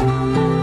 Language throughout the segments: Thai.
you.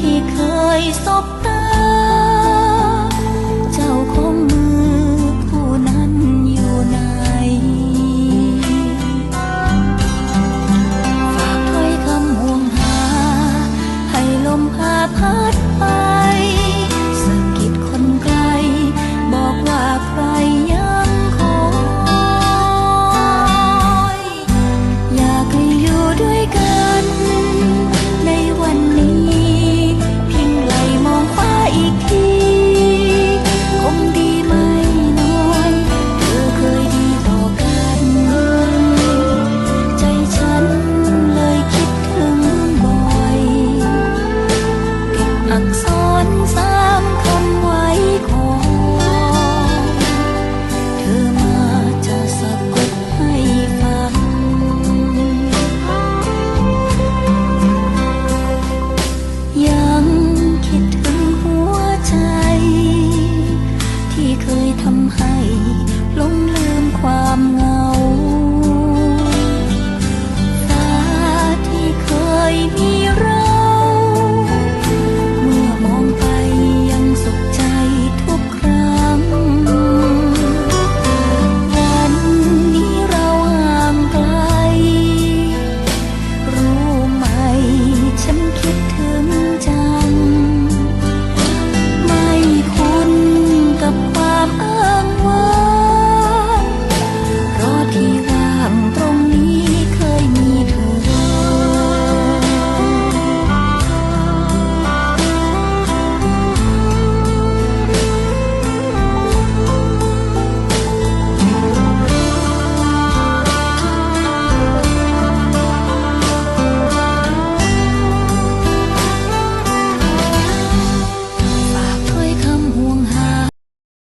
ที่เคยสบตา เจ้าคงมือคู่นั้นอยู่ไหน ฝากถ้อยคำวงหา ให้ลมพาพัดไป